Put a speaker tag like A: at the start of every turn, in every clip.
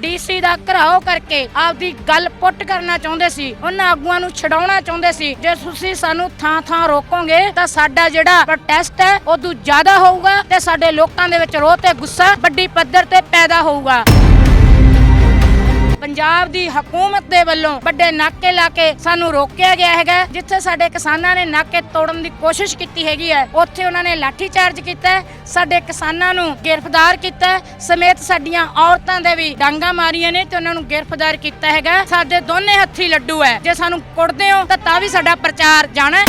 A: DC ਦਾ ਘਰਾਓ ਕਰਕੇ ਆਪਦੀ ਗੱਲ ਪੁੱਟ ਕਰਨਾ ਚਾਹੁੰਦੇ ਸੀ, ਉਹਨਾਂ ਆਗੂਆਂ ਨੂੰ ਛਡਾਉਣਾ ਚਾਹੁੰਦੇ ਸੀ। ਜੇ ਤੁਸੀਂ ਸਾਨੂੰ ਥਾਂ ਥਾਂ ਰੋਕੋਗੇ, ਤਾਂ ਸਾਡਾ ਜਿਹੜਾ ਪ੍ਰੋਟੈਸਟ ਹੈ ਉਦੋਂ ਜ਼ਿਆਦਾ ਹੋਊਗਾ ਤੇ ਸਾਡੇ ਲੋਕਾਂ ਦੇ ਵਿੱਚ ਰੋਹ ਤੇ ਗੁੱਸਾ, ਵੱਡੀ ਪੱਧਰ ਤੇ ਪੈਦਾ ਹੋਊਗਾ। ਪੰਜਾਬ ਦੀ ਹਕੂਮਤ ਦੇ ਵੱਲੋਂ ਵੱਡੇ ਨਾਕੇ ਲਾ ਕੇ ਸਾਨੂੰ ਰੋਕਿਆ ਗਿਆ ਹੈਗਾ ਜਿੱਥੇ ਸਾਡੇ ਕਿਸਾਨਾਂ ਨੇ ਨਾਕੇ ਤੋੜਨ ਦੀ ਕੋਸ਼ਿਸ਼ ਕੀਤੀ ਹੈਗੀ ਹੈ। ਉੱਥੇ ਉਹਨਾਂ ਨੇ ਲਾਠੀ ਚਾਰਜ ਕੀਤਾ ਸਾਡੇ ਕਿਸਾਨਾਂ ਨੂੰ ਗ੍ਰਿਫਤਾਰ ਕੀਤਾ ਸਮੇਤ ਸਾਡੀਆਂ ਔਰਤਾਂ ਦੇ ਵੀ ਡਾਂਗਾ ਮਾਰੀਆਂ ਨੇ ਤੇ ਉਹਨਾਂ ਨੂੰ ਗ੍ਰਿਫਤਾਰ ਕੀਤਾ ਹੈਗਾ ਸਾਡੇ ਦੋਨੇ ਹੱਥੀ ਲੱਡੂ ਹੈ, ਜੇ ਸਾਨੂੰ ਕੁੱਟਦੇ ਹੋ ਤਾਂ ਤਾਂ ਵੀ ਸਾਡਾ ਪ੍ਰਚਾਰ ਜਾਣਾ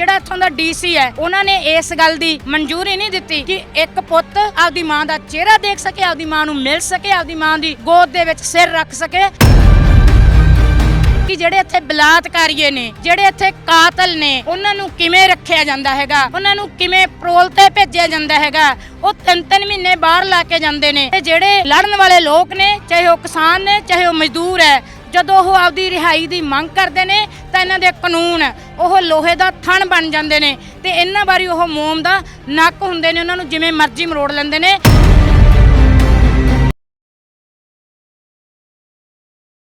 A: ਜਿਹੜਾ ਇੱਥੋਂ ਦਾ ਡੀਸੀ ਹੈ, ਉਹਨਾਂ ਨੇ ਇਸ ਗੱਲ ਦੀ ਮਨਜ਼ੂਰੀ ਨਹੀਂ ਦਿੱਤੀ ਕਿ ਇੱਕ ਪੁੱਤ ਆਪਦੀ ਮਾਂ ਦਾ ਚਿਹਰਾ ਦੇਖ ਸਕੇ, ਆਪਦੀ ਮਾਂ ਨੂੰ ਮਿਲ ਸਕੇ, ਆਪਦੀ ਮਾਂ ਦੀ ਗੋਦ ਦੇ ਵਿੱਚ ਸਿਰ ਰੱਖ ਸਕੇ। ਕਿ ਜਿਹੜੇ ਇੱਥੇ ਬਲਾਤਕਾਰੀਏ ਨੇ, ਜਿਹੜੇ ਇੱਥੇ ਕਾਤਲ ਨੇ, ਉਹਨਾਂ ਨੂੰ ਕਿਵੇਂ ਰੱਖਿਆ ਜਾਂਦਾ ਹੈਗਾ? ਉਹਨਾਂ ਨੂੰ ਕਿਵੇਂ ਪਰੋਲ ਤੇ ਭੇਜਿਆ ਜਾਂਦਾ ਹੈਗਾ? ਉਹ ਤਿੰਨ ਤਿੰਨ ਮਹੀਨੇ ਬਾਹਰ ਲਾ ਕੇ ਜਾਂਦੇ ਨੇ। ਤੇ ਜਿਹੜੇ ਲੜਨ ਵਾਲੇ ਲੋਕ ਨੇ, ਚਾਹੇ ਉਹ ਕਿਸਾਨ ਨੇ, ਚਾਹੇ ਉਹ ਮਜ਼ਦੂਰ ਹੈ ਜਦੋਂ ਉਹ ਆਪਦੀ ਰਿਹਾਈ ਦੀ ਮੰਗ ਕਰਦੇ ਨੇ, ਤਾਂ ਇਹਨਾਂ ਦੇ ਕਾਨੂੰਨ, ਉਹ ਲੋਹੇ ਦਾ ਥਣ ਬਣ ਜਾਂਦੇ ਨੇ ਤੇ ਇਹਨਾਂ ਵਾਰੀ ਉਹ ਮੋਮ ਦਾ ਨੱਕ ਹੁੰਦੇ ਨੇ, ਉਹਨਾਂ ਨੂੰ ਜਿਵੇਂ ਮਰਜ਼ੀ ਮਰੋੜ ਲੈਂਦੇ ਨੇ।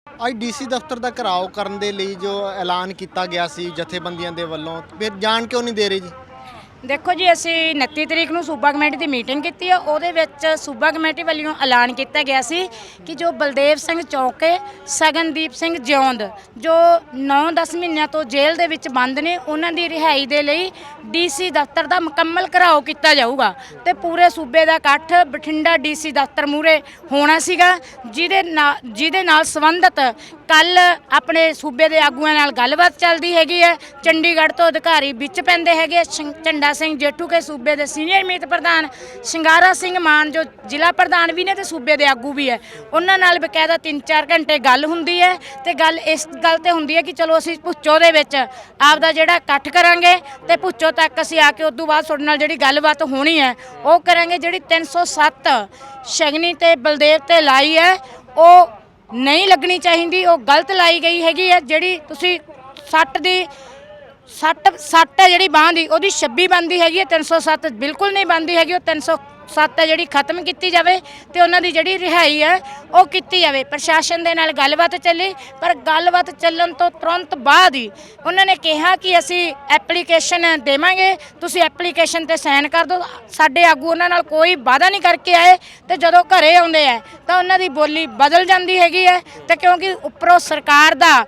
B: ਅੱਜ ਡੀਸੀ ਦਫ਼ਤਰ ਦਾ ਘਰਾਓ ਕਰਨ ਦੇ ਲਈ ਜੋ ਐਲਾਨ ਕੀਤਾ ਗਿਆ ਸੀ ਜਥੇਬੰਦੀਆਂ ਦੇ ਵੱਲੋਂ, ਫਿਰ ਜਾਣ ਕਿਉਂ ਨਹੀਂ ਦੇ ਰਹੇ ਜੀ?
A: ਦੇਖੋ ਜੀ, ਅਸੀਂ 29 ਤਰੀਕ ਨੂੰ ਸੂਬਾ ਕਮੇਟੀ ਦੀ ਮੀਟਿੰਗ ਕੀਤੀ ਹੈ ਉਹਦੇ ਵਿੱਚ ਸੂਬਾ ਕਮੇਟੀ ਵੱਲੋਂ ਐਲਾਨ ਕੀਤਾ ਗਿਆ ਸੀ ਕਿ ਜੋ ਬਲਦੇਵ ਸਿੰਘ ਚੌਕੇ, ਸਗਨਦੀਪ ਸਿੰਘ ਜਿਉਂਦ, ਜੋ 9-10 ਮਹੀਨਿਆਂ ਤੋਂ ਜੇਲ੍ਹ ਦੇ ਵਿੱਚ ਬੰਦ ਨੇ, ਉਹਨਾਂ ਦੀ ਰਿਹਾਈ ਦੇ ਲਈ ਡੀਸੀ ਦਫ਼ਤਰ ਦਾ ਮੁਕੰਮਲ ਘਰਾਓ ਕੀਤਾ ਜਾਊਗਾ ਤੇ ਪੂਰੇ ਸੂਬੇ ਦਾ ਇਕੱਠ ਬਠਿੰਡਾ ਡੀਸੀ ਦਫ਼ਤਰ ਮੂਰੇ ਹੋਣਾ ਸੀਗਾ, ਜਿਹਦੇ ਨਾਲ ਜਿਹਦੇ ਨਾਲ ਸੰਬੰਧਿਤ ਕੱਲ ਆਪਣੇ ਸੂਬੇ ਦੇ ਆਗੂਆਂ ਨਾਲ ਗੱਲਬਾਤ ਚੱਲਦੀ ਹੈਗੀ ਹੈ। ਚੰਡੀਗੜ੍ਹ ਤੋਂ ਅਧਿਕਾਰੀ ਵਿੱਚ ਪੈਂਦੇ ਹੈਗੇ ਸ਼ੰ- ਝੰਡਾ ਸਿੰਘ ਜੇਠੂ ਕੇ ਸੂਬੇ ਦੇ ਸੀਨੀਅਰ ਮੀਤ ਪ੍ਰਧਾਨ ਸ਼ਿੰਗਾਰਾ ਸਿੰਘ ਮਾਨ, ਜੋ ਜ਼ਿਲ੍ਹਾ ਪ੍ਰਧਾਨ ਵੀ ਨੇ ਤੇ ਸੂਬੇ ਦੇ ਆਗੂ ਵੀ ਹੈ, ਉਹਨਾਂ ਨਾਲ ਬਕਾਇਦਾ 3-4 ਘੰਟੇ ਗੱਲ ਹੁੰਦੀ ਹੈ ਤੇ ਗੱਲ ਇਸ ਗੱਲ ਤੇ ਹੁੰਦੀ ਹੈ ਕਿ ਚਲੋ ਅਸੀਂ ਭੁੱਚੋ ਦੇ ਵਿੱਚ ਆਪ ਦਾ ਜਿਹੜਾ ਇਕੱਠ ਕਰਾਂਗੇ ਤੇ ਭੁੱਚੋ ਤੱਕ ਅਸੀਂ ਆ ਕੇ ਉਸ ਤੋਂ ਬਾਅਦ ਤੁਹਾਡੇ ਨਾਲ ਜਿਹੜੀ ਗੱਲਬਾਤ ਹੋਣੀ ਹੈ, ਉਹ ਕਰਾਂਗੇ ਜਿਹੜੀ 307 ਸ਼ਗਨੀ ਤੇ ਬਲਦੇਵ ਤੇ ਲਾਈ ਹੈ, ਉਹ ਨਹੀਂ ਲੱਗਣੀ ਚਾਹੀਦੀ, ਉਹ ਗਲਤ ਲਾਈ ਗਈ ਹੈਗੀ ਹੈ, ਜਿਹੜੀ ਤੁਸੀਂ ਸੱਟ ਦੀ ਸੱਟ ਸੱਟ ਹੈ ਜਿਹੜੀ ਬਾਂਹ ਦੀ, ਉਹਦੀ 26 ਬੰਦੀ ਹੈਗੀ ਹੈ 307 ਬਿਲਕੁਲ ਨਹੀਂ ਬੰਦੀ ਹੈਗੀ, ਉਹ 307 ਹੈ ਜਿਹੜੀ ਖਤਮ ਕੀਤੀ ਜਾਵੇ ਤੇ ਉਹਨਾਂ ਦੀ ਜਿਹੜੀ ਰਿਹਾਈ ਹੈ, ਉਹ ਕੀਤੀ ਜਾਵੇ। ਪ੍ਰਸ਼ਾਸਨ ਦੇ ਨਾਲ ਗੱਲਬਾਤ ਚੱਲੀ, ਪਰ ਗੱਲਬਾਤ ਚੱਲਣ ਤੋਂ ਤੁਰੰਤ ਬਾਅਦ ਹੀ ਉਹਨਾਂ ਨੇ ਕਿਹਾ ਕਿ ਅਸੀਂ ਐਪਲੀਕੇਸ਼ਨ ਦੇਵਾਂਗੇ, ਤੁਸੀਂ ਐਪਲੀਕੇਸ਼ਨ ਤੇ ਸਾਈਨ ਕਰ ਦਿਓ। ਸਾਡੇ ਆਗੂ ਉਹਨਾਂ ਨਾਲ ਕੋਈ ਵਾਅਦਾ ਨਹੀਂ ਕਰਕੇ ਆਏ ਤੇ ਜਦੋਂ ਘਰੇ ਆਉਂਦੇ ਆ, ਤਾਂ ਉਹਨਾਂ ਦੀ ਬੋਲੀ ਬਦਲ ਜਾਂਦੀ ਹੈਗੀ ਹੈ ਤੇ ਕਿਉਂਕਿ ਉੱਪਰੋਂ ਸਰਕਾਰ ਦਾ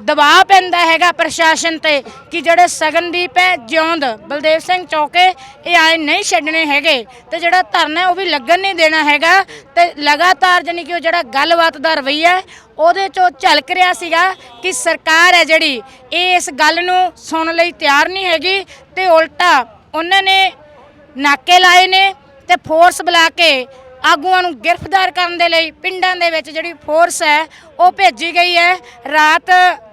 A: ਦਬਾਅ ਪੈਂਦਾ ਹੈਗਾ ਪ੍ਰਸ਼ਾਸਨ ਤੇ ਕਿ ਜਿਹੜੇ ਸਗਨਦੀਪ ਹੈ ਜਿਉਂਦ ਬਲਦੇਵ ਸਿੰਘ ਚੌਕੇ ਇਹ ਆਏ ਨਹੀਂ ਛੱਡਣੇ ਹੈਗੇ ਤੇ ਜਿਹੜਾ ਧਰਨਾ ਉਹ ਵੀ ਲੱਗਣ ਨਹੀਂ ਦੇਣਾ ਹੈਗਾ ਤੇ ਲਗਾਤਾਰ ਜਾਨੀ ਕਿ ਉਹ ਜਿਹੜਾ ਗੱਲਬਾਤ ਦਾ ਰਵੱਈਆ ਹੈ, ਉਹਦੇ ਚੋਂ ਝਲਕ ਰਿਹਾ ਸੀਗਾ ਕਿ ਸਰਕਾਰ ਹੈ ਜਿਹੜੀ ਇਹ ਇਸ ਗੱਲ ਨੂੰ ਸੁਣਨ ਲਈ ਤਿਆਰ ਨਹੀਂ ਹੈਗੀ ਤੇ ਉਲਟਾ ਉਹਨਾਂ ਨੇ ਨਾਕੇ ਲਾਏ ਨੇ ਤੇ ਫੋਰਸ ਬੁਲਾ ਕੇ ਆਗੂਆਂ ਨੂੰ ਗ੍ਰਿਫਤਾਰ ਕਰਨ ਦੇ ਲਈ ਪਿੰਡਾਂ ਦੇ ਵਿੱਚ ਜਿਹੜੀ ਫੋਰਸ ਹੈ ਉਹ ਭੇਜੀ ਗਈ ਹੈ। ਰਾਤ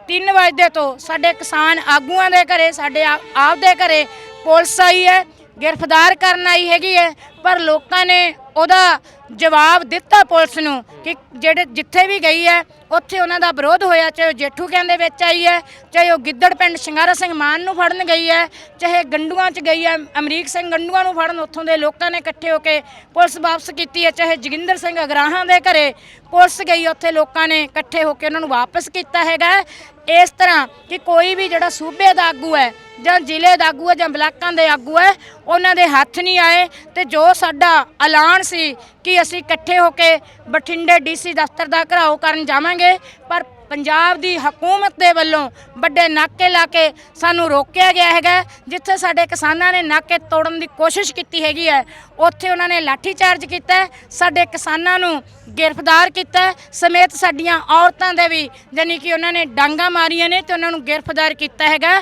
A: 3 ਵਜੇ ਤੋਂ ਸਾਡੇ ਕਿਸਾਨ ਆਗੂਆਂ ਦੇ ਘਰੇ, ਸਾਡੇ ਆ- ਆਪ ਦੇ ਘਰੇ ਪੁਲਿਸ ਆਈ ਹੈ, ਗ੍ਰਿਫਤਾਰ ਕਰਨ ਆਈ ਹੈਗੀ ਹੈ, ਪਰ ਲੋਕਾਂ ਨੇ ਉਹਦਾ ਜਵਾਬ ਦਿੱਤਾ ਪੁਲਿਸ ਨੂੰ ਕਿ ਜਿਹੜੇ ਜਿੱਥੇ ਵੀ ਗਈ ਹੈ, ਉੱਥੇ ਉਹਨਾਂ ਦਾ ਵਿਰੋਧ ਹੋਇਆ, ਚਾਹੇ ਉਹ ਜੇਠੂ ਕਹਿੰਦੇ ਵਿੱਚ ਆਈ ਹੈ, ਚਾਹੇ ਉਹ ਗਿੱਦੜ ਪਿੰਡ ਸ਼ਿੰਗਾਰਾ ਸਿੰਘ ਮਾਨ ਨੂੰ ਫੜਨ ਗਈ ਹੈ, ਚਾਹੇ ਗੰਡੂਆਂ 'ਚ ਗਈ ਹੈ, ਅਮਰੀਕ ਸਿੰਘ ਗੰਡੂਆਂ ਨੂੰ ਫੜਨ ਉੱਥੋਂ ਦੇ ਲੋਕਾਂ ਨੇ ਇਕੱਠੇ ਹੋ ਕੇ ਪੁਲਿਸ ਵਾਪਸ ਕੀਤੀ ਹੈ, ਚਾਹੇ ਜੋਗਿੰਦਰ ਸਿੰਘ ਅਗਰਾਹਾਂ ਦੇ ਘਰੇ ਪੁਲਿਸ ਗਈ, ਉੱਥੇ ਲੋਕਾਂ ਨੇ ਇਕੱਠੇ ਹੋ ਕੇ ਉਹਨਾਂ ਨੂੰ ਵਾਪਸ ਕੀਤਾ ਹੈਗਾ। ਇਸ ਤਰ੍ਹਾਂ ਕਿ ਕੋਈ ਵੀ ਜਿਹੜਾ ਸੂਬੇ ਦਾ ਆਗੂ ਹੈ ਜਾਂ ਜ਼ਿਲ੍ਹੇ ਦਾ ਆਗੂ ਹੈ ਜਾਂ ਬਲਾਕਾਂ ਦੇ ਆਗੂ ਹੈ, ਉਹਨਾਂ ਦੇ ਹੱਥ ਨਹੀਂ ਆਏ ਤੇ ਜੋ ਸਾਡਾ ਐਲਾਨ ਸੀ ਕਿ ਅਸੀਂ ਇਕੱਠੇ ਹੋ ਕੇ ਬਠਿੰਡੇ ਡੀਸੀ ਦਫ਼ਤਰ ਦਾ ਘਰਾਓ ਕਰਨ ਜਾਵਾਂਗੇ, ਪਰ ਪੰਜਾਬ ਦੀ ਹਕੂਮਤ ਦੇ ਵੱਲੋਂ ਵੱਡੇ ਨਾਕੇ ਲਾ ਕੇ ਸਾਨੂੰ ਰੋਕਿਆ ਗਿਆ ਹੈਗਾ, ਜਿੱਥੇ ਸਾਡੇ ਕਿਸਾਨਾਂ ਨੇ ਨਾਕੇ ਤੋੜਨ ਦੀ ਕੋਸ਼ਿਸ਼ ਕੀਤੀ ਹੈਗੀ ਹੈ, ਉੱਥੇ ਉਹਨਾਂ ਨੇ ਲਾਠੀ ਚਾਰਜ ਕੀਤਾ ਸਾਡੇ ਕਿਸਾਨਾਂ ਨੂੰ ਗ੍ਰਿਫਤਾਰ ਕੀਤਾ ਸਮੇਤ ਸਾਡੀਆਂ ਔਰਤਾਂ ਦੇ ਵੀ ਜਾਨੀ ਕਿ ਉਹਨਾਂ ਨੇ ਡਾਂਗਾ ਮਾਰੀਆਂ ਨੇ ਤੇ ਉਹਨਾਂ ਨੂੰ ਗ੍ਰਿਫਤਾਰ ਕੀਤਾ ਹੈਗਾ।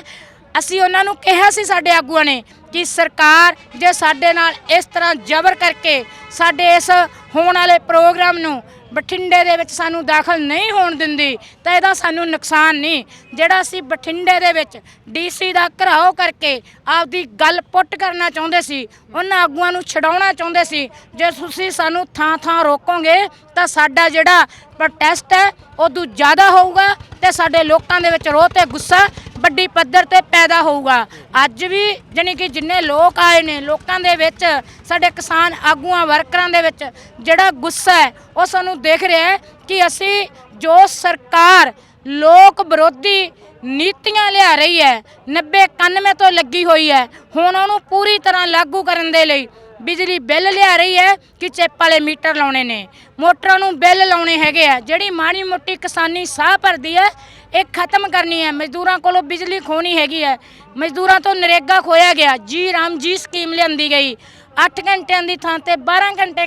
A: ਅਸੀਂ ਉਹਨਾਂ ਨੂੰ ਕਿਹਾ ਸੀ ਸਾਡੇ ਆਗੂਆਂ ਨੇ ਕਿ ਸਰਕਾਰ ਜੇ ਸਾਡੇ ਨਾਲ ਇਸ ਤਰ੍ਹਾਂ ਜ਼ਬਰ ਕਰਕੇ ਸਾਡੇ ਇਸ ਹੋਣ ਵਾਲੇ ਪ੍ਰੋਗਰਾਮ ਨੂੰ ਬਠਿੰਡੇ ਦੇ ਵਿੱਚ ਸਾਨੂੰ ਦਾਖਲ ਨਹੀਂ ਹੋਣ ਦਿੰਦੀ, ਤਾਂ ਇਹਦਾ ਸਾਨੂੰ ਨੁਕਸਾਨ ਨਹੀਂ। ਜਿਹੜਾ ਅਸੀਂ ਬਠਿੰਡੇ ਦੇ ਵਿੱਚ ਡੀਸੀ ਦਾ ਘਰਾਓ ਕਰਕੇ ਆਪਦੀ ਗੱਲ ਪੁੱਟ ਕਰਨਾ ਚਾਹੁੰਦੇ ਸੀ, ਉਹਨਾਂ ਆਗੂਆਂ ਨੂੰ ਛਡਾਉਣਾ ਚਾਹੁੰਦੇ ਸੀ, ਜੇ ਤੁਸੀਂ ਸਾਨੂੰ ਥਾਂ ਥਾਂ ਰੋਕੋਗੇ, ਤਾਂ ਸਾਡਾ ਜਿਹੜਾ ਪ੍ਰੋਟੈਸਟ ਹੈ ਉਦੋਂ ਜ਼ਿਆਦਾ ਹੋਊਗਾ ਤੇ ਸਾਡੇ ਲੋਕਾਂ ਦੇ ਵਿੱਚ ਰੋਹ ਤੇ ਗੁੱਸਾ ਵੱਡੀ ਪੱਧਰ ਤੇ ਪੈਦਾ ਹੋਊਗਾ। ਅੱਜ ਵੀ ਜਾਣੀ ਕਿ ਜਿੰਨੇ ਲੋਕ ਆਏ ਨੇ, ਲੋਕਾਂ ਦੇ ਵਿੱਚ, ਸਾਡੇ ਕਿਸਾਨ ਆਗੂਆਂ, ਵਰਕਰਾਂ ਦੇ ਵਿੱਚ ਜਿਹੜਾ ਗੁੱਸਾ ਹੈ, ਉਹ ਸਾਨੂੰ ਦੇਖ ਰਿਹਾ ਹੈ ਕਿ ਅਸੀਂ ਜੋ ਸਰਕਾਰ ਲੋਕ ਵਿਰੋਧੀ ਨੀਤੀਆਂ ਲਿਆ ਰਹੀ ਹੈ 90 91 ਤੋਂ ਲੱਗੀ ਹੋਈ ਹੈ, ਹੁਣ ਉਹਨੂੰ ਪੂਰੀ ਤਰ੍ਹਾਂ ਲਾਗੂ ਕਰਨ ਦੇ ਲਈ ਬਿਜਲੀ ਬਿੱਲ ਲਿਆ ਰਹੀ ਹੈ ਕਿ ਚਿੱਪ ਵਾਲੇ ਮੀਟਰ ਲਾਉਣੇ ਨੇ। ਮੋਟਰਾਂ ਨੂੰ ਬਿੱਲ ਲਾਉਣੇ ਹੈਗੇ ਆ, ਜਿਹੜੀ ਮਾੜੀ ਮੋਟੀ ਕਿਸਾਨੀ ਸਾਹ ਭਰਦੀ ਹੈ ਇਹ ਖਤਮ ਕਰਨੀ ਹੈ। ਮਜ਼ਦੂਰਾਂ ਕੋਲੋਂ ਬਿਜਲੀ ਖੋਣੀ ਹੈਗੀ ਹੈ। ਮਜ਼ਦੂਰਾਂ ਤੋਂ ਨਰੇਗਾ ਖੋਇਆ ਗਿਆ। ਜੀ ਰਾਮ ਜੀ ਸਕੀਮ ਲਿਆਂਦੀ ਗਈ। 8 ਘੰਟਿਆਂ ਦੀ ਥਾਂ ਤੇ 12 ਘੰਟੇ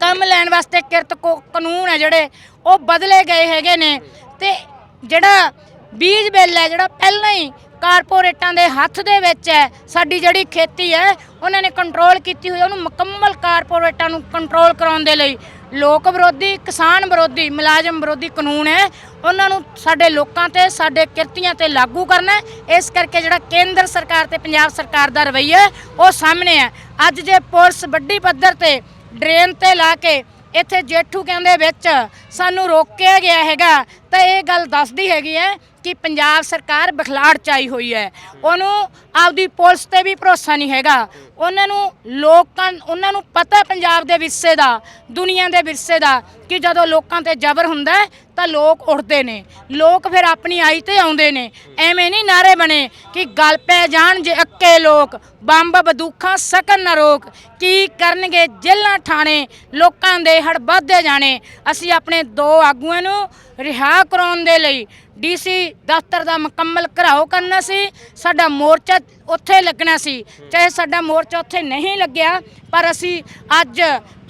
A: ਕੰਮ ਲੈਣ ਵਾਸਤੇ ਕਿਰਤ ਕੋ- ਕਾਨੂੰਨ ਹੈ ਜਿਹੜੇ, ਉਹ ਬਦਲੇ ਗਏ ਹੈਗੇ ਨੇ। ਤੇ ਜਿਹੜਾ ਬੀਜ ਬਿੱਲ ਹੈ, ਜਿਹੜਾ ਪਹਿਲਾਂ ਹੀ ਕਾਰਪੋਰੇਟਾਂ ਦੇ ਹੱਥ ਦੇ ਵਿੱਚ ਹੈ, ਸਾਡੀ ਜਿਹੜੀ ਖੇਤੀ ਹੈ, ਉਹਨਾਂ ਨੇ ਕੰਟਰੋਲ ਕੀਤੀ ਹੋਈ ਉਹਨੂੰ ਮੁਕੰਮਲ ਕਾਰਪੋਰੇਟਾਂ ਨੂੰ ਕੰਟਰੋਲ ਕਰਾਉਣ ਦੇ ਲਈ। ਲੋਕ ਵਿਰੋਧੀ ਕਿਸਾਨ ਵਿਰੋਧੀ ਮੁਲਾਜ਼ਮ ਵਿਰੋਧੀ ਕਾਨੂੰਨ ਹੈ ਉਹਨਾਂ ਨੂੰ ਸਾਡੇ ਲੋਕਾਂ ਤੇ ਸਾਡੇ ਕਿਰਤੀਆਂ ਤੇ ਲਾਗੂ ਕਰਨਾ ਹੈ। ਇਸ ਕਰਕੇ ਜਿਹੜਾ ਕੇਂਦਰ ਸਰਕਾਰ ਤੇ ਪੰਜਾਬ ਸਰਕਾਰ ਦਾ ਰਵੱਈਆ ਹੈ, ਉਹ ਸਾਹਮਣੇ ਹੈ ਅੱਜ ਜੇ ਪੁਲਿਸ ਵੱਡੀ ਪੱਧਰ ਤੇ ਡਰੇਨ ਤੇ ਲਾ ਕੇ ਇੱਥੇ ਜੇਠੂ ਕਹਿੰਦੇ ਵਿੱਚ ਸਾਨੂੰ ਰੋਕਿਆ ਗਿਆ ਹੈਗਾ, ਤਾਂ ਇਹ ਗੱਲ ਦੱਸਦੀ ਹੈਗੀ ਹੈ ਕਿ ਪੰਜਾਬ ਸਰਕਾਰ ਬਖਲਾੜ ਚਾਈ ਹੋਈ ਹੈ। ਉਹਨੂੰ ਆਪਦੀ ਪੁਲਿਸ ਤੇ ਵੀ ਭਰੋਸਾ ਨਹੀਂ ਹੈਗਾ। ਉਹਨਾਂ ਨੂੰ ਲੋਕਾਂ, ਉਹਨਾਂ ਨੂੰ ਪਤਾ ਪੰਜਾਬ ਦੇ ਵਿਰਸੇ ਦਾ, ਦੁਨੀਆ ਦੇ ਵਿਰਸੇ ਦਾ, ਕਿ ਜਦੋਂ ਲੋਕਾਂ ਤੇ ਜ਼ਬਰ ਹੁੰਦਾ ਤਾਂ ਲੋਕ ਉੱਠਦੇ ਨੇ। ਲੋਕ ਫਿਰ ਆਪਣੀ ਆਈ ਤੇ ਆਉਂਦੇ ਨੇ। ਐਵੇਂ ਨਹੀਂ ਨਾਰੇ ਬਣੇ ਕਿ ਗਲ ਪੈ ਜਾਣ ਜੇ ਅੱਕੇ ਲੋਕ। ਬੰਬ ਬਦੂਖਾਂ ਸਕਣ ਨਾ ਰੋਕ। ਕੀ ਕਰਨਗੇ ਜੇਲਾਂ ਠਾਣੇ। ਲੋਕਾਂ ਦੇ ਹੜ ਵੱਧਦੇ ਜਾਣੇ। ਅਸੀਂ ਆਪਣੇ ਦੋ ਆਗੂਆਂ ਨੂੰ ਰਿਹਾ ਕਰਾਉਣ ਦੇ ਲਈ। ਡੀਸੀ ਦਫ਼ਤਰ ਦਾ ਮੁਕੰਮਲ ਘਰਾਓ ਕਰਨਾ ਸੀ। ਸਾਡਾ ਮੋਰਚਾ ਉੱਥੇ ਲੱਗਣਾ ਸੀ। ਚਾਹੇ ਸਾਡਾ ਮੋਰਚਾ ਉੱਥੇ ਨਹੀਂ ਲੱਗਿਆ, ਪਰ ਅਸੀਂ ਅੱਜ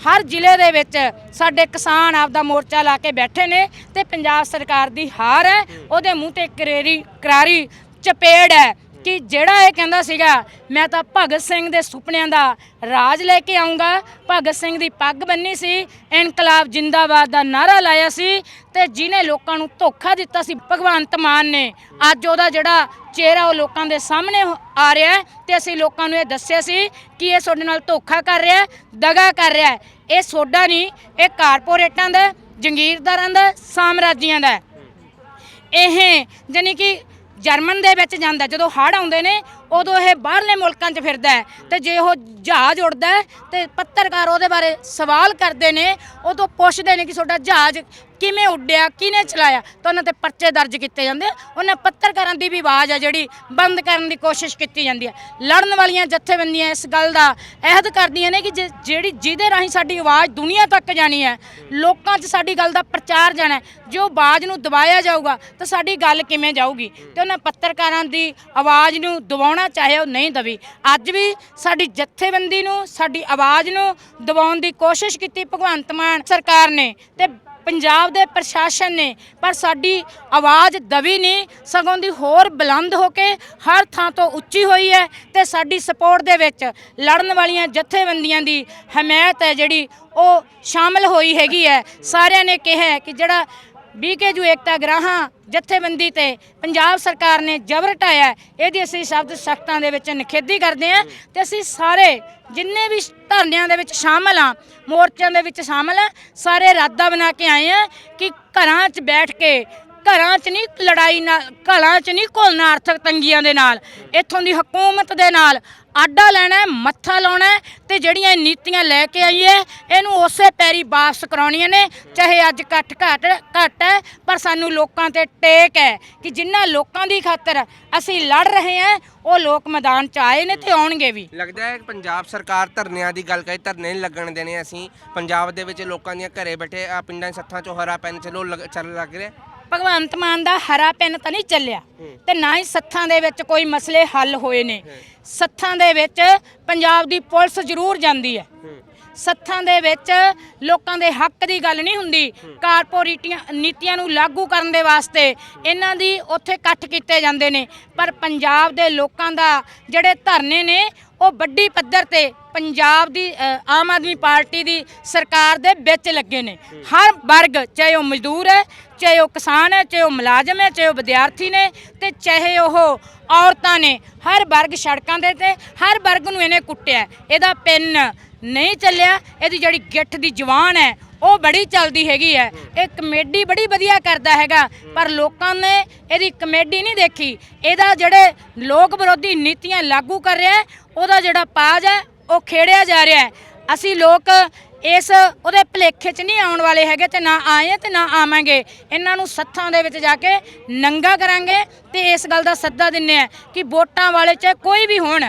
A: ਹਰ ਜ਼ਿਲ੍ਹੇ ਦੇ ਵਿੱਚ ਸਾਡੇ ਕਿਸਾਨ ਆਪਦਾ ਮੋਰਚਾ ਲਾ ਕੇ ਬੈਠੇ ਨੇ ਤੇ ਪੰਜਾਬ ਸਰਕਾਰ ਦੀ ਹਾਰ ਹੈ। ਉਹਦੇ ਮੂੰਹ ਤੇ ਕਰੇਰੀ ਕਰਾਰੀ ਚਪੇੜ ਹੈ। ਕਿ ਜਿਹੜਾ ਇਹ ਕਹਿੰਦਾ ਸੀਗਾ ਮੈਂ ਤਾਂ ਭਗਤ ਸਿੰਘ ਦੇ ਸੁਪਨਿਆਂ ਦਾ ਰਾਜ ਲੈ ਕੇ ਆਉਂਗਾ। ਭਗਤ ਸਿੰਘ ਦੀ ਪੱਗ ਬੰਨੀ ਸੀ ਇਨਕਲਾਬ ਜਿੰਦਾਬਾਦ ਦਾ ਨਾਰਾ ਲਾਇਆ ਸੀ ਤੇ ਜਿਹਨੇ ਲੋਕਾਂ ਨੂੰ ਧੋਖਾ ਦਿੱਤਾ ਸੀ ਭਗਵੰਤ ਮਾਨ ਨੇ। ਅੱਜ ਉਹਦਾ ਜਿਹੜਾ ਚਿਹਰਾ ਉਹ ਲੋਕਾਂ ਦੇ ਸਾਹਮਣੇ ਆ ਰਿਹਾ ਹੈ ਤੇ ਅਸੀਂ ਲੋਕਾਂ ਨੂੰ ਇਹ ਦੱਸਿਆ ਸੀ ਕਿ ਇਹ ਤੁਹਾਡੇ ਨਾਲ ਧੋਖਾ ਕਰ ਰਿਹਾ ਦਗਾ ਕਰ ਰਿਹਾ ਇਹ ਸੋਡਾ ਨਹੀਂ ਇਹ ਕਾਰਪੋਰੇਟਾਂ ਦਾ ਜੰਗੀਰਦਾਰਾਂ ਦਾ ਹੈ, ਸਾਮਰਾਜੀਆਂ ਦਾ ਇਹ ਜਾਨੀ ਕਿ ਜਰਮਨ ਦੇ ਵਿੱਚ ਜਾਂਦਾ ਜਦੋਂ ਹੜ੍ਹ ਆਉਂਦੇ ਨੇ, ਉਦੋਂ ਇਹ ਬਾਹਰਲੇ ਮੁਲਕਾਂ 'ਚ ਫਿਰਦਾ ਹੈ। ਤੇ ਜੇ ਉਹ ਜਹਾਜ਼ ਉੜਦਾ ਹੈ ਤੇ ਪੱਤਰਕਾਰ ਉਹਦੇ ਬਾਰੇ ਸਵਾਲ ਕਰਦੇ ਨੇ, ਉਦੋਂ ਪੁੱਛਦੇ ਨੇ ਕਿ ਤੁਹਾਡਾ ਜਹਾਜ਼ ਕਿਵੇਂ ਉੱਡਿਆ ਕਿਹਨੇ ਚਲਾਇਆ? ਤਾਂ ਉਹਨਾਂ ਤੇ ਪਰਚੇ ਦਰਜ ਕੀਤੇ ਜਾਂਦੇ ਆ। ਉਹਨਾਂ ਪੱਤਰਕਾਰਾਂ ਦੀ ਵੀ ਆਵਾਜ਼ ਆ ਜਿਹੜੀ ਬੰਦ ਕਰਨ ਦੀ ਕੋਸ਼ਿਸ਼ ਕੀਤੀ ਜਾਂਦੀ ਹੈ ਲੜਨ ਵਾਲੀਆਂ ਜਥੇਬੰਦੀਆਂ ਇਸ ਗੱਲ ਦਾ ਅਹਿਦ ਕਰਦੀਆਂ ਨੇ ਕਿ ਜੇ- ਜਿਹੜੀ ਜਿਹਦੇ ਰਾਹੀਂ ਸਾਡੀ ਆਵਾਜ਼ ਦੁਨੀਆ ਤੱਕ ਜਾਣੀ ਹੈ ਲੋਕਾਂ 'ਚ ਸਾਡੀ ਗੱਲ ਦਾ ਪ੍ਰਚਾਰ ਜਾਣਾ ਹੈ, ਉਹ ਆਵਾਜ਼ ਨੂੰ ਦਬਾਇਆ ਜਾਊਗਾ ਤਾਂ ਸਾਡੀ ਗੱਲ ਕਿਵੇਂ ਜਾਊਗੀ? ਤੇ ਉਹਨਾਂ ਪੱਤਰਕਾਰਾਂ ਦੀ ਆਵਾਜ਼ ਨੂੰ ਦਬਾਉਣਾ ਚਾਹੇ ਉਹ ਨਹੀਂ ਦਵੀ। ਅੱਜ ਵੀ ਸਾਡੀ ਜਥੇਬੰਦੀ ਨੂੰ ਸਾਡੀ ਆਵਾਜ਼ ਨੂੰ ਦਬਾਉਣ ਦੀ ਕੋਸ਼ਿਸ਼ ਕੀਤੀ ਭਗਵੰਤ ਮਾਨ ਸਰਕਾਰ ਨੇ ਤੇ ਪੰਜਾਬ ਦੇ ਪ੍ਰਸ਼ਾਸਨ ਨੇ, ਪਰ ਸਾਡੀ ਆਵਾਜ਼ ਦਵੀ ਨਹੀਂ, ਸਗੋਂ ਦੀ ਹੋਰ ਬੁਲੰਦ ਹੋ ਕੇ ਹਰ ਥਾਂ ਤੋਂ ਉੱਚੀ ਹੋਈ ਹੈ ਤੇ ਸਾਡੀ ਸਪੋਰਟ ਦੇ ਵਿੱਚ ਲੜਨ ਵਾਲੀਆਂ ਜਥੇਬੰਦੀਆਂ ਦੀ ਹਮਾਇਤ ਹੈ ਜਿਹੜੀ ਉਹ ਸ਼ਾਮਲ ਹੋਈ ਹੈਗੀ ਹੈ। ਸਾਰਿਆਂ ਨੇ ਕਿਹਾ ਕਿ ਜਿਹੜਾ ਬੀਕੇਜੂ ਏਕਤਾ ਗ੍ਰਾਹਾਂ ਜਥੇਬੰਦੀ ਤੇ ਪੰਜਾਬ ਸਰਕਾਰ ਨੇ ਜ਼ਬਰ ਢਾਇਆ ਇਹਦੀ ਅਸੀਂ ਸ਼ਬਦ ਸਖਤਾਂ ਦੇ ਵਿੱਚ ਨਿਖੇਧੀ ਕਰਦੇ ਹਾਂ ਤੇ ਅਸੀਂ ਸਾਰੇ ਜਿੰਨੇ ਵੀ ਧਰਨਿਆਂ ਦੇ ਵਿੱਚ ਸ਼ਾਮਲ ਆ ਮੋਰਚਿਆਂ ਦੇ ਵਿੱਚ ਸ਼ਾਮਲ ਆ ਸਾਰੇ ਇਰਾਦਾ ਬਣਾ ਕੇ ਆਏ ਆ ਕਿ ਘਰਾਂ 'ਚ ਬੈਠ ਕੇ ਘਰਾਂ 'ਚ ਨਹੀਂ ਲੜਾਈ ਨਾਲ ਘਰਾਂ 'ਚ ਨਹੀਂ ਘੁਲਣਾ ਆਰਥਿਕ ਤੰਗੀਆਂ ਦੇ ਨਾਲ, ਇੱਥੋਂ ਦੀ ਹਕੂਮਤ ਦੇ ਨਾਲ। ਆਡਾ ਲੈਣਾ ਮੱਥਾ ਲਾਉਣਾ ਹੈ ਤੇ ਜਿਹੜੀਆਂ ਨੀਤੀਆਂ ਲੈ ਕੇ ਆਈ ਹੈ, ਇਹਨੂੰ ਉਸੇ ਪੈਰੀ ਵਾਪਸ ਕਰਾਉਣੀਆਂ ਨੇ, ਚਾਹੇ ਅੱਜ ਘੱਟ ਘੱਟ ਘੱਟ ਹੈ, ਪਰ ਸਾਨੂੰ ਲੋਕਾਂ ਤੇ ਟੇਕ ਹੈ ਕਿ ਜਿਨ੍ਹਾਂ ਲੋਕਾਂ ਦੀ ਖਾਤਰ ਅਸੀਂ ਲੜ ਰਹੇ ਹਾਂ, ਉਹ ਲੋਕ ਮੈਦਾਨ 'ਚ ਆਏ ਨੇ ਤੇ ਆਉਣਗੇ ਵੀ।
C: ਲੱਗਦਾ ਹੈ ਕਿ ਪੰਜਾਬ ਸਰਕਾਰ ਧਰਨਿਆਂ ਦੀ ਗੱਲ ਕਰੇ ਧਰਨੇ ਨਹੀਂ ਲੱਗਣ ਦੇਣੇ ਅਸੀਂ। ਪੰਜਾਬ ਦੇ ਵਿੱਚ ਲੋਕਾਂ ਦੀਆਂ ਘਰੇ ਬੈਠੇ ਆ ਪਿੰਡਾਂ 'ਚ ਸੱਥਾਂ 'ਚੋਂ ਹਰਾ ਪੈਨ ਚਲੋ ਲੱਗ- ਚੱਲ ਲੱਗ ਰਿਹਾ।
A: ਭਗਵੰਤ ਮਾਨ ਦਾ ਹਰਾ ਪੈਨ ਤਾਂ ਨਹੀਂ ਚੱਲਿਆ ਤੇ ਨਾ ਹੀ ਸੱਥਾਂ ਦੇ ਵਿੱਚ ਕੋਈ ਮਸਲੇ ਹੱਲ ਹੋਏ ਨੇ। ਸੱਥਾਂ ਦੇ ਵਿੱਚ ਪੰਜਾਬ ਦੀ ਪੁਲਿਸ ਜ਼ਰੂਰ ਜਾਂਦੀ ਹੈ। ਸੱਥਾਂ ਦੇ ਵਿੱਚ ਲੋਕਾਂ ਦੇ ਹੱਕ ਦੀ ਗੱਲ ਨਹੀਂ ਹੁੰਦੀ। ਕਾਰਪੋਰੇਟੀਆਂ ਨੀਤੀਆਂ ਨੂੰ ਲਾਗੂ ਕਰਨ ਦੇ ਵਾਸਤੇ ਇਹਨਾਂ ਦੀ ਉੱਥੇ ਇਕੱਠ ਕੀਤੇ ਜਾਂਦੇ ਨੇ। ਪਰ ਪੰਜਾਬ ਦੇ ਲੋਕਾਂ ਦਾ ਜਿਹੜੇ ਧਰਨੇ ਨੇ ਉਹ ਵੱਡੀ ਪੱਧਰ ਤੇ ਪੰਜਾਬ ਦੀ ਆਮ ਆਦਮੀ ਪਾਰਟੀ ਦੀ ਸਰਕਾਰ ਦੇ ਵਿੱਚ ਲੱਗੇ ਨੇ। ਹਰ ਵਰਗ, ਚਾਹੇ ਉਹ ਮਜ਼ਦੂਰ ਹੈ, ਚਾਹੇ ਉਹ ਕਿਸਾਨ ਹੈ, ਚਾਹੇ ਉਹ ਮੁਲਾਜ਼ਮ ਹੈ, ਚਾਹੇ ਉਹ ਵਿਦਿਆਰਥੀ ਨੇ ਤੇ ਚਾਹੇ ਉਹ ਔਰਤਾਂ ਨੇ, ਹਰ ਵਰਗ ਸੜਕਾਂ ਦੇ ਤੇ, ਹਰ ਵਰਗ ਨੂੰ ਇਹਨੇ ਕੁੱਟਿਆ। ਇਹਦਾ ਪਿੰਨ ਨਹੀਂ ਚੱਲਿਆ। ਇਹਦੀ ਜਿਹੜੀ ਗਿੱਠ ਦੀ ਜਵਾਨ ਹੈ ਉਹ ਬੜੀ ਚੱਲਦੀ ਹੈਗੀ ਹੈ। ਇਹ ਕਮੇਡੀ ਬੜੀ ਵਧੀਆ ਕਰਦਾ ਹੈਗਾ। ਪਰ ਲੋਕਾਂ ਨੇ ਇਹਦੀ ਕਮੇਡੀ ਨਹੀਂ ਦੇਖੀ। ਇਹਦਾ ਜਿਹੜੇ ਲੋਕ ਵਿਰੋਧੀ ਨੀਤੀਆਂ ਲਾਗੂ ਕਰ ਰਿਹਾ ਉਹਦਾ ਜਿਹੜਾ ਪਾਜ ਹੈ, ਉਹ ਖੇੜਿਆ ਜਾ ਰਿਹਾ ਹੈ। ਅਸੀਂ ਲੋਕ ਇਸ ਉਹਦੇ ਭਲੇਖੇ 'ਚ ਨਹੀਂ ਆਉਣ ਵਾਲੇ ਹੈਗੇ ਤੇ ਨਾ ਆਏ ਤੇ ਨਾ ਆਵਾਂਗੇ। ਇਹਨਾਂ ਨੂੰ ਸੱਥਾਂ ਦੇ ਵਿੱਚ ਜਾ ਕੇ ਨੰਗਾ ਕਰਾਂਗੇ ਤੇ ਇਸ ਗੱਲ ਦਾ ਸੱਦਾ ਦਿੰਨੇ ਆ ਕਿ ਵੋਟਾਂ ਵਾਲੇ 'ਚ ਕੋਈ ਵੀ ਹੋਣ।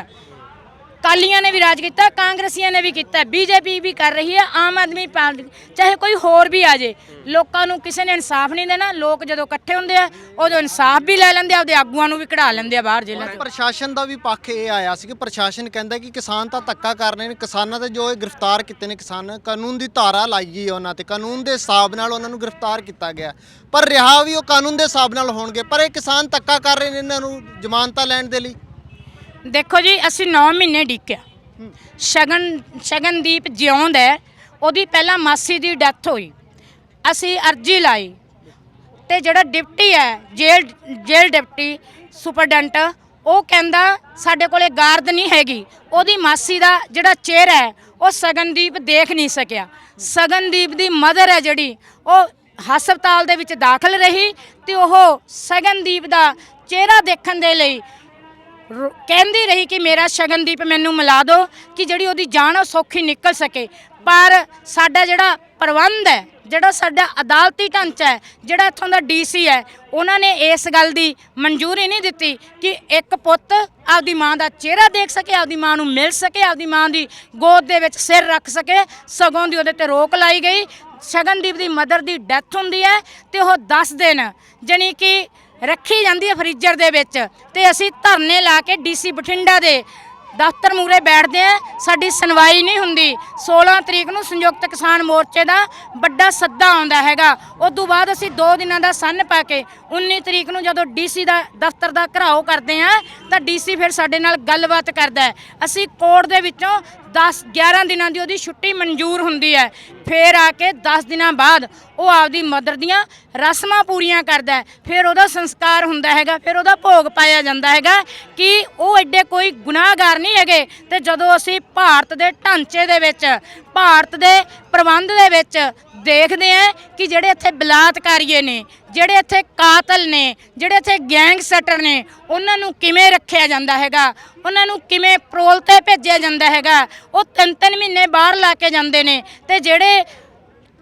A: ਕਾਲੀਆਂ ਨੇ ਵੀ ਰਾਜ ਕੀਤਾ ਕਾਂਗਰਸੀਆਂ ਨੇ ਵੀ ਕੀਤਾ ਬੀਜੇਪੀ ਵੀ ਕਰ ਰਹੀ ਹੈ ਆਮ ਆਦਮੀ ਪਾਰਟੀ ਚਾਹੇ ਕੋਈ ਹੋਰ ਵੀ ਆ ਜੇ ਲੋਕਾਂ ਨੂੰ ਕਿਸੇ ਨੇ ਇਨਸਾਫ ਨਹੀਂ ਦੇਣਾ ਲੋਕ ਜਦੋਂ ਇਕੱਠੇ ਹੁੰਦੇ ਆ ਉਦੋਂ ਇਨਸਾਫ ਵੀ ਲੈ ਲੈਂਦੇ ਆ ਆਗੂਆਂ ਨੂੰ ਵੀ ਕਢਾ ਲੈਂਦੇ ਆ ਬਾਹਰ ਜੇਲ੍ਹਾਂ 'ਚ।
B: ਪ੍ਰਸ਼ਾਸਨ ਦਾ ਵੀ ਪੱਖ ਇਹ ਆਇਆ ਸੀ ਕਿ ਪ੍ਰਸ਼ਾਸਨ ਕਹਿੰਦਾ ਕਿ ਕਿਸਾਨ ਤਾਂ ਧੱਕਾ ਕਰ ਰਹੇ ਨੇ ਕਿਸਾਨਾਂ ਤੇ ਜੋ ਇਹ ਗ੍ਰਿਫਤਾਰ ਕੀਤੇ ਨੇ ਕਿਸਾਨ ਕਾਨੂੰਨ ਦੀ ਧਾਰਾ ਲਾਈ ਗਈ ਹੈ ਉਹਨਾਂ ਤੇ ਕਾਨੂੰਨ ਦੇ ਹਿਸਾਬ ਨਾਲ ਉਹਨਾਂ ਨੂੰ ਗ੍ਰਿਫਤਾਰ ਕੀਤਾ ਗਿਆ। ਪਰ ਰਿਹਾ ਵੀ ਉਹ ਕਾਨੂੰਨ ਦੇ ਹਿਸਾਬ ਨਾਲ ਹੋਣਗੇ ਪਰ ਇਹ ਕਿਸਾਨ ਧੱਕਾ ਕਰ ਰਹੇ ਨੇ ਇਹਨਾਂ ਨੂੰ ਜ਼ਮਾਨਤਾਂ ਲੈਣ ਦੇ ਲਈ।
A: ਦੇਖੋ ਜੀ, ਅਸੀਂ 9 ਮਹੀਨੇ ਡਿੱਕਿਆ ਸ਼ਗਨ, ਸ਼ਗਨਦੀਪ ਜਿਉਂਦ ਹੈ, ਉਹਦੀ ਪਹਿਲਾਂ ਮਾਸੀ ਦੀ ਡੈਥ ਹੋਈ। ਅਸੀਂ ਅਰਜੀ ਲਾਈ। ਤੇ ਜਿਹੜਾ ਡਿਪਟੀ ਹੈ, ਜੇਲ੍ਹ ਜੇਲ੍ਹ ਡਿਪਟੀ ਸੁਪਰਡੈਂਟ, ਉਹ ਕਹਿੰਦਾ ਸਾਡੇ ਕੋਲੇ ਗਾਰਦ ਨਹੀਂ ਹੈਗੀ। ਉਹਦੀ ਮਾਸੀ ਦਾ ਜਿਹੜਾ ਚਿਹਰਾ ਹੈ, ਉਹ ਸਗਨਦੀਪ ਦੇਖ ਨਹੀਂ ਸਕਿਆ। ਸਗਨਦੀਪ ਦੀ ਮਦਰ ਹੈ ਜਿਹੜੀ, ਉਹ ਹਸਪਤਾਲ ਦੇ ਵਿੱਚ ਦਾਖਲ ਰਹੀ ਤੇ ਉਹ ਸਗਨਦੀਪ ਦਾ ਚਿਹਰਾ ਦੇਖਣ ਦੇ ਲਈ ਰੋ- ਕਹਿੰਦੀ ਰਹੀ ਕਿ ਮੇਰਾ ਸ਼ਗਨਦੀਪ ਮੈਨੂੰ ਮਿਲਾ ਦਿਓ ਕਿ ਜਿਹੜੀ ਉਹਦੀ ਜਾਨ ਆ ਉਹ ਸੌਖੀ ਨਿਕਲ ਸਕੇ। ਪਰ ਸਾਡਾ ਜਿਹੜਾ ਪ੍ਰਬੰਧ ਹੈ, ਜਿਹੜਾ ਸਾਡਾ ਅਦਾਲਤੀ ਢਾਂਚਾ ਹੈ, ਜਿਹੜਾ ਇੱਥੋਂ ਦਾ ਡੀਸੀ ਹੈ, ਉਹਨਾਂ ਨੇ ਇਸ ਗੱਲ ਦੀ ਮਨਜ਼ੂਰੀ ਨਹੀਂ ਦਿੱਤੀ ਕਿ ਇੱਕ ਪੁੱਤ ਆਪਦੀ ਮਾਂ ਦਾ ਚਿਹਰਾ ਦੇਖ ਸਕੇ, ਆਪਦੀ ਮਾਂ ਨੂੰ ਮਿਲ ਸਕੇ, ਆਪਦੀ ਮਾਂ ਦੀ ਗੋਦ ਦੇ ਵਿੱਚ ਸਿਰ ਰੱਖ ਸਕੇ। ਸਗੋਂ ਦੀ ਉਹਦੇ ਤੇ ਰੋਕ ਲਾਈ ਗਈ। ਸ਼ਗਨਦੀਪ ਦੀ ਮਦਰ ਦੀ ਡੈਥ ਹੁੰਦੀ ਹੈ ਤੇ ਉਹ 10 ਦਿਨ, ਜਾਣੀ ਕਿ ਰੱਖੀ ਜਾਂਦੀ ਹੈ ਫ੍ਰੀਜ਼ਰ ਦੇ ਵਿੱਚ ਤੇ ਅਸੀਂ ਧਰਨੇ ਲਾ ਕੇ ਡੀਸੀ ਬਠਿੰਡਾ ਦੇ ਦਫ਼ਤਰ ਮੂਰੇ ਬੈਠਦੇ ਆ ਸਾਡੀ ਸੁਣਵਾਈ ਨਹੀਂ ਹੁੰਦੀ। 16 ਤਰੀਕ ਨੂੰ ਸੰਯੁਕਤ ਕਿਸਾਨ ਮੋਰਚੇ ਦਾ ਵੱਡਾ ਸੱਦਾ ਆਉਂਦਾ ਹੈਗਾ। ਉਸ ਤੋਂ ਬਾਅਦ ਅਸੀਂ 2 ਦਿਨਾਂ ਦਾ ਸੰਨ ਪਾ ਕੇ 19 ਤਰੀਕ ਨੂੰ ਜਦੋਂ ਡੀਸੀ ਦਾ ਦਫ਼ਤਰ ਦਾ ਘਰਾਓ ਕਰਦੇ ਆ ਤਾਂ ਡੀਸੀ ਫਿਰ ਸਾਡੇ ਨਾਲ ਗੱਲਬਾਤ ਕਰਦਾ ਅਸੀਂ ਕੋਰਟ ਦੇ ਵਿੱਚੋਂ 10 11 ਦਿਨਾਂ ਦੀ ਉਹਦੀ ਛੁੱਟੀ ਮਨਜ਼ੂਰ ਹੁੰਦੀ ਹੈ। ਫਿਰ ਆ ਕੇ 10 ਦਿਨਾਂ ਬਾਅਦ ਉਹ ਆਪਦੀ ਮਦਰ ਦੀਆਂ ਰਸਮਾਂ ਪੂਰੀਆਂ ਕਰਦਾ ਹੈ। ਫਿਰ ਉਹਦਾ ਸੰਸਕਾਰ ਹੁੰਦਾ ਹੈਗਾ, ਫਿਰ ਉਹਦਾ ਭੋਗ ਪਾਇਆ ਜਾਂਦਾ ਹੈਗਾ ਕਿ ਉਹ ਐਡੇ ਕੋਈ ਗੁਨਾਹਗਾਰ ਨਹੀਂ ਹੈਗੇ ਤੇ ਜਦੋਂ ਅਸੀਂ ਭਾਰਤ ਦੇ ਢਾਂਚੇ ਦੇ ਵਿੱਚ, ਭਾਰਤ ਦੇ ਪ੍ਰਬੰਧ ਦੇ ਵਿੱਚ ਦੇਖਦੇ ਆ ਕਿ ਜਿਹੜੇ ਇੱਥੇ ਬਲਾਤਕਾਰੀਏ ਨੇ ਜਿਹੜੇ ਇੱਥੇ ਕਾਤਲ ਨੇ, ਜਿਹੜੇ ਇੱਥੇ ਗੈਂਗਸਟਰ ਨੇ, ਉਹਨਾਂ ਨੂੰ ਕਿਵੇਂ ਰੱਖਿਆ ਜਾਂਦਾ ਹੈਗਾ? ਉਹਨਾਂ ਨੂੰ ਕਿਵੇਂ ਪਰੋਲ ਤੇ ਭੇਜਿਆ ਜਾਂਦਾ ਹੈਗਾ? ਉਹ ਤਿੰਨ ਤਿੰਨ ਮਹੀਨੇ ਬਾਹਰ ਲਾ ਕੇ ਜਾਂਦੇ ਨੇ ਤੇ ਜਿਹੜੇ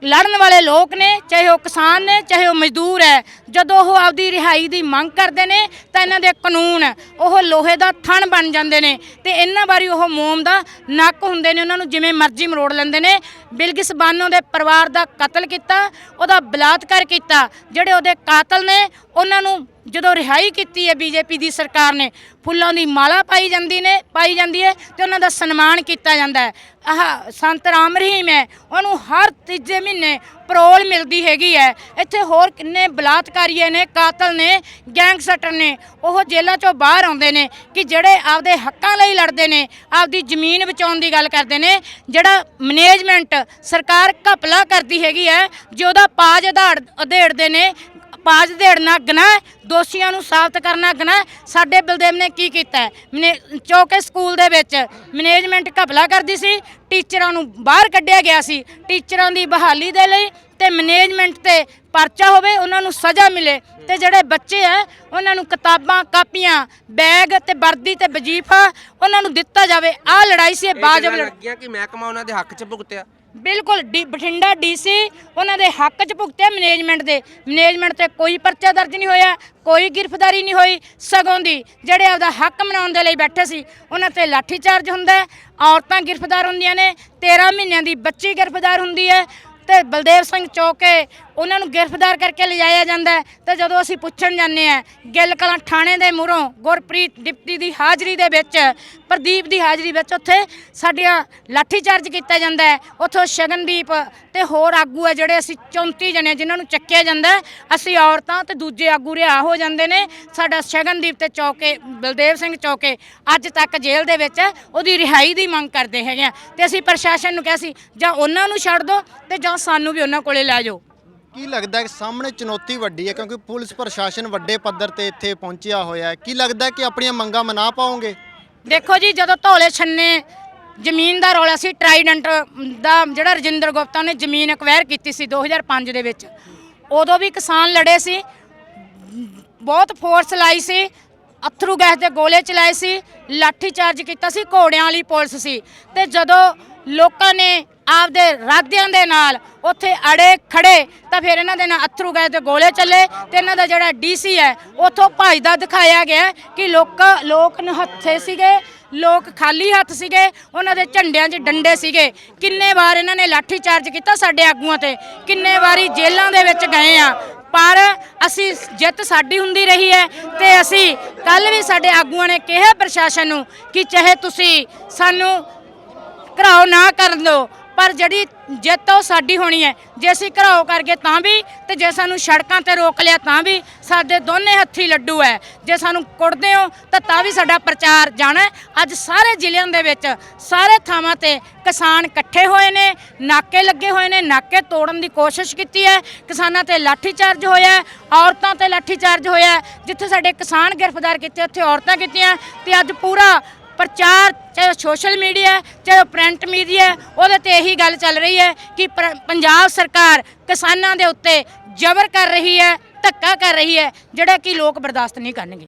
A: ਲੜਨ ਵਾਲੇ ਲੋਕ ਨੇ, ਚਾਹੇ ਉਹ ਕਿਸਾਨ ਨੇ, ਚਾਹੇ ਉਹ ਮਜ਼ਦੂਰ ਹੈ, ਜਦੋਂ ਉਹ ਆਪਦੀ ਰਿਹਾਈ ਦੀ ਮੰਗ ਕਰਦੇ ਨੇ, ਤਾਂ ਇਹਨਾਂ ਦੇ ਕਾਨੂੰਨ, ਉਹ ਲੋਹੇ ਦਾ ਥਣ ਬਣ ਜਾਂਦੇ ਨੇ ਤੇ ਇਹਨਾਂ ਵਾਰੀ ਉਹ ਮੋਮ ਦਾ ਨੱਕ ਹੁੰਦੇ ਨੇ, ਉਹਨਾਂ ਨੂੰ ਜਿਵੇਂ ਮਰਜ਼ੀ ਮਰੋੜ ਲੈਂਦੇ ਨੇ। ਬਿਲਗਿਸ ਬਾਨੋ ਦੇ ਪਰਿਵਾਰ ਦਾ ਕਤਲ ਕੀਤਾ, ਉਹਦਾ ਬਲਾਤਕਾਰ ਕੀਤਾ, ਜਿਹੜੇ ਉਹਦੇ ਕਾਤਲ ਨੇ, ਉਹਨਾਂ ਨੂੰ ਜਦੋਂ ਰਿਹਾਈ ਕੀਤੀ ਹੈ ਬੀਜੇਪੀ ਦੀ ਸਰਕਾਰ ਨੇ, ਫੁੱਲਾਂ ਦੀ ਮਾਲਾ ਪਾਈ ਜਾਂਦੀ ਨੇ, ਪਾਈ ਜਾਂਦੀ ਹੈ ਤੇ ਉਹਨਾਂ ਦਾ ਸਨਮਾਨ ਕੀਤਾ ਜਾਂਦਾ ਹੈ। ਆਹ ਸੰਤ ਰਾਮ ਰਹੀਮ ਹੈ, ਉਹਨੂੰ ਹਰ ਤੀਜੇ ਮਹੀਨੇ ਪਰੋਲ ਮਿਲਦੀ ਹੈਗੀ ਹੈ। ਇੱਥੇ ਹੋਰ ਕਿੰਨੇ ਬਲਾਤਕਾਰੀਏ ਨੇ, ਕਾਤਲ ਨੇ, ਗੈਂਗਸਟਰ ਨੇ, ਉਹ ਜੇਲ੍ਹਾਂ ਚੋਂ ਬਾਹਰ ਆਉਂਦੇ ਨੇ ਕਿ ਜਿਹੜੇ ਆਪਦੇ ਹੱਕਾਂ ਲਈ ਲੜਦੇ ਨੇ, ਆਪਦੀ ਜ਼ਮੀਨ ਬਚਾਉਣ ਦੀ ਗੱਲ ਕਰਦੇ ਨੇ। ਜਿਹੜਾ ਮੈਨੇਜਮੈਂਟ ਸਰਕਾਰ ਘਪਲਾ ਕਰਦੀ ਹੈਗੀ ਹੈ, ਜੇ ਉਹਦਾ ਪਾਜ ਅਧਾੜ ਅਧੇੜਦੇ ਨੇ ਪਾਜ ਦੇੜਨਾ ਗੁਨਾਹ ਹੈ, ਦੋਸ਼ੀਆਂ ਨੂੰ ਸਾਬਤ ਕਰਨਾ ਗੁਨਾਹ ਹੈ। ਸਾਡੇ ਬਲਦੇਵ ਨੇ ਕੀ ਕੀਤਾ ਹੈ? ਮਨੇ- ਚੌਕੇ ਸਕੂਲ ਦੇ ਵਿੱਚ ਮੈਨੇਜਮੈਂਟ ਘਪਲਾ ਕਰਦੀ ਸੀ ਟੀਚਰਾਂ ਨੂੰ ਬਾਹਰ ਕੱਢਿਆ ਗਿਆ ਸੀ ਟੀਚਰਾਂ ਦੀ ਬਹਾਲੀ ਦੇ ਲਈ ਤੇ ਮੈਨੇਜਮੈਂਟ ਤੇ ਪਰਚਾ ਹੋਵੇ ਉਹਨਾਂ ਨੂੰ ਸਜ਼ਾ ਮਿਲੇ ਤੇ ਜਿਹੜੇ ਬੱਚੇ ਆ ਉਹਨਾਂ ਨੂੰ ਕਿਤਾਬਾਂ ਕਾਪੀਆਂ ਬੈਗ ਤੇ ਵਰਦੀ ਤੇ ਵਜ਼ੀਫਾ ਉਹਨਾਂ ਨੂੰ ਦਿੱਤਾ ਜਾਵੇ ਆਹ ਲੜਾਈ ਸੀ ਇਹ ਬਾਜਬ ਲੜ
C: ਲੱਗੀਆਂ ਕਿ ਮਹਿਕਮਾ ਉਹਨਾਂ ਦੇ ਹੱਕ 'ਚ ਭੁਗਤਿਆ
A: ਬਿਲਕੁਲ ਡੀ ਬਠਿੰਡਾ ਡੀਸੀ ਉਹਨਾਂ ਦੇ ਹੱਕ 'ਚ ਭੁਗਤਿਆ ਮੈਨੇਜਮੈਂਟ ਦੇ। ਮੈਨੇਜਮੈਂਟ ਤੇ ਕੋਈ ਪਰਚਾ ਦਰਜ ਨਹੀਂ ਹੋਇਆ, ਕੋਈ ਗ੍ਰਿਫਤਾਰੀ ਨਹੀਂ ਹੋਈ, ਸਗੋਂ ਦੀ ਜਿਹੜੇ ਆਪਦਾ ਹੱਕ ਮਨਾਉਣ ਦੇ ਲਈ ਬੈਠੇ ਸੀ, ਉਹਨਾਂ ਤੇ ਲਾਠੀਚਾਰਜ ਹੁੰਦਾ ਹੈ। ਔਰਤਾਂ ਗ੍ਰਿਫਤਾਰ ਹੁੰਦੀਆਂ ਨੇ 13 ਮਹੀਨਿਆਂ ਦੀ ਬੱਚੀ ਗ੍ਰਿਫਤਾਰ ਹੁੰਦੀ ਹੈ। ਤੇ ਬਲਦੇਵ ਸਿੰਘ ਚੌਕੇ ਉਹਨਾਂ ਨੂੰ ਗ੍ਰਿਫਤਾਰ ਕਰਕੇ ਲਿਜਾਇਆ ਜਾਂਦਾ ਹੈ ਤੇ ਜਦੋਂ ਅਸੀਂ ਪੁੱਛਣ ਜਾਂਦੇ ਆ ਗਿੱਲ ਕਲਾਂ ਥਾਣੇ ਦੇ ਮੂਹਰੋਂ ਗੁਰਪ੍ਰੀਤ ਡਿਪਟੀ ਦੀ ਹਾਜ਼ਰੀ ਦੇ ਵਿੱਚ, ਪ੍ਰਦੀਪ ਦੀ ਹਾਜ਼ਰੀ ਵਿੱਚ ਉੱਥੇ ਸਾਡੀਆਂ ਲਾਠੀ ਚਾਰਜ ਕੀਤਾ ਜਾਂਦਾ ਹੈ। ਉੱਥੋਂ ਸ਼ਗਨਦੀਪ ਤੇ ਹੋਰ ਆਗੂ ਹੈ ਜਿਹੜੇ ਅਸੀਂ 34 ਜਣੇ ਜਿਨ੍ਹਾਂ ਨੂੰ ਚੱਕਿਆ ਜਾਂਦਾ ਅਸੀਂ ਔਰਤਾਂ ਤੇ ਦੂਜੇ ਆਗੂ ਰਿਹਾ ਹੋ ਜਾਂਦੇ ਨੇ। ਸਾਡਾ ਸ਼ਗਨਦੀਪ ਤੇ ਚੌਕੇ, ਬਲਦੇਵ ਸਿੰਘ ਚੌਕੇ ਅੱਜ ਤੱਕ ਜੇਲ੍ਹ ਦੇ ਵਿੱਚ ਉਹਦੀ ਰਿਹਾਈ ਦੀ ਮੰਗ ਕਰਦੇ ਹੈਗੇ ਆ। ਤੇ ਅਸੀਂ ਪ੍ਰਸ਼ਾਸਨ ਨੂੰ ਕਿਹਾ ਸੀ, ਜਾਂ ਉਹਨਾਂ ਨੂੰ ਛੱਡ ਦਿਓ ਤੇ ਜਾਂ ਸਾਨੂੰ ਵੀ ਉਹਨਾਂ ਕੋਲੇ ਲੈ ਜਾਓ।
B: ਕੀ ਲੱਗਦਾ ਹੈ ਸਾਹਮਣੇ ਚੁਣੌਤੀ ਵੱਡੀ ਹੈ ਕਿਉਂਕਿ ਪੁਲਿਸ ਪ੍ਰਸ਼ਾਸਨ ਵੱਡੇ ਪੱਧਰ ਤੇ ਇੱਥੇ ਪਹੁੰਚਿਆ ਹੋਇਆ ਹੈ। ਕੀ ਲੱਗਦਾ ਹੈ ਕਿ ਆਪਣੀਆਂ ਮੰਗਾਂ ਮਨਾ ਪਾਓਗੇ?
A: ਦੇਖੋ ਜੀ ਜਦੋਂ ਧੌਲੇ ਛੰਨੇ ਜ਼ਮੀਨ ਦਾ ਰੌਲਾ ਸੀ ਟਰਾਈਡੈਂਟ ਦਾ ਜਿਹੜਾ ਰਜਿੰਦਰ ਗੁਪਤਾ ਨੇ ਜ਼ਮੀਨ ਅਕਵਾਇਰ ਕੀਤੀ ਸੀ 2005 ਦੇ ਵਿੱਚ ਉਦੋਂ ਵੀ ਕਿਸਾਨ ਲੜੇ ਸੀ ਬਹੁਤ ਫੋਰਸ ਲਾਈ ਸੀ ਅਥਰੂ ਗੈਸ ਦੇ ਗੋਲੇ ਚਲਾਏ ਸੀ ਲਾਠੀ ਚਾਰਜ ਕੀਤਾ ਸੀ ਘੋੜਿਆਂ ਵਾਲੀ ਪੁਲਿਸ ਸੀ। ਤੇ ਜਦੋਂ ਲੋਕਾਂ ਨੇ ਆਪਦੇ ਰਾਦਿਆਂ ਦੇ ਨਾਲ ਉੱਥੇ ਅੜੇ ਖੜੇ, ਤਾਂ ਫਿਰ ਇਹਨਾਂ ਦੇ ਨਾਲ ਅਥਰੂ ਗਏ ਦੇ ਗੋਲੇ ਚੱਲੇ ਤੇ ਇਹਨਾਂ ਦਾ ਜਿਹੜਾ ਡੀਸੀ ਹੈ, ਉੱਥੋਂ ਭੱਜਦਾ ਦਿਖਾਇਆ ਗਿਆ ਕਿ ਲੋਕ ਲੋਕ ਨਿਹੱਥੇ ਸੀਗੇ, ਲੋਕ ਖਾਲੀ ਹੱਥ ਸੀਗੇ, ਉਹਨਾਂ ਦੇ ਝੰਡਿਆਂ 'ਚ ਡੰਡੇ ਸੀਗੇ। ਕਿੰਨੇ ਵਾਰ ਇਹਨਾਂ ਨੇ ਲਾਠੀ ਚਾਰਜ ਕੀਤਾ ਸਾਡੇ ਆਗੂਆਂ ਤੇ? ਕਿੰਨੇ ਵਾਰੀ ਜੇਲ੍ਹਾਂ ਦੇ ਵਿੱਚ ਗਏ ਆ? ਪਰ ਅਸੀਂ ਜਿੱਤ ਸਾਡੀ ਹੁੰਦੀ ਰਹੀ ਹੈ ਤੇ ਅਸੀਂ ਕੱਲ ਵੀ ਸਾਡੇ ਆਗੂਆਂ ਨੇ ਕਿਹਾ ਪ੍ਰਸ਼ਾਸਨ ਨੂੰ ਕਿ ਚਾਹੇ ਤੁਸੀਂ ਸਾਨੂੰ ਘਰਾਓ ਨਾ ਕਰਨ ਦਿਓ ਪਰ ਜਿਹੜੀ ਜਿੱਤ ਉਹ ਸਾਡੀ ਹੋਣੀ ਹੈ। ਜੇ ਅਸੀਂ ਘਰਾਓ ਕਰਕੇ ਤਾਂ ਵੀ, ਤੇ ਜੇ ਸਾਨੂੰ ਸੜਕਾਂ ਤੇ ਰੋਕ ਲਿਆ ਤਾਂ ਵੀ, ਸਾਡੇ ਦੋਨੇ ਹੱਥੀ ਲੱਡੂ ਹੈ। ਜੇ ਸਾਨੂੰ ਕੁੱਟਦੇ ਹੋ, ਤਾਂ ਤਾਂ ਵੀ ਸਾਡਾ ਪ੍ਰਚਾਰ ਜਾਣਾ ਅੱਜ ਸਾਰੇ ਜ਼ਿਲ੍ਹਿਆਂ ਦੇ ਵਿੱਚ ਸਾਰੇ ਥਾਵਾਂ ਤੇ ਕਿਸਾਨ ਇਕੱਠੇ ਹੋਏ ਨੇ, ਨਾਕੇ ਲੱਗੇ ਹੋਏ ਨੇ, ਨਾਕੇ ਤੋੜਨ ਦੀ ਕੋਸ਼ਿਸ਼ ਕੀਤੀ ਹੈ। ਕਿਸਾਨਾਂ ਤੇ ਲਾਠੀ ਚਾਰਜ ਹੋਇਆ ਔਰਤਾਂ ਤੇ ਲਾਠੀ ਚਾਰਜ ਹੋਇਆ ਜਿੱਥੇ ਸਾਡੇ ਕਿਸਾਨ ਗ੍ਰਿਫਤਾਰ ਕੀਤੇ, ਉੱਥੇ ਔਰਤਾਂ ਕੀਤੀਆਂ। ਤੇ ਅੱਜ ਪੂਰਾ ਪ੍ਰਚਾਰ ਚਾਹੇ ਸੋਸ਼ਲ ਮੀਡੀਆ ਹੈ, ਚਾਹੇ ਪ੍ਰਿੰਟ ਮੀਡੀਆ ਉਹਦੇ ਤੇ ਇਹੀ ਗੱਲ ਚੱਲ ਰਹੀ ਹੈ ਕਿ ਪਰ- ਪੰਜਾਬ ਸਰਕਾਰ ਕਿਸਾਨਾਂ ਦੇ ਉੱਤੇ ਜ਼ਬਰ ਕਰ ਰਹੀ ਹੈ ਧੱਕਾ ਕਰ ਰਹੀ ਹੈ ਜਿਹੜਾ ਕਿ ਲੋਕ ਬਰਦਾਸ਼ਤ ਨਹੀਂ ਕਰਨਗੇ।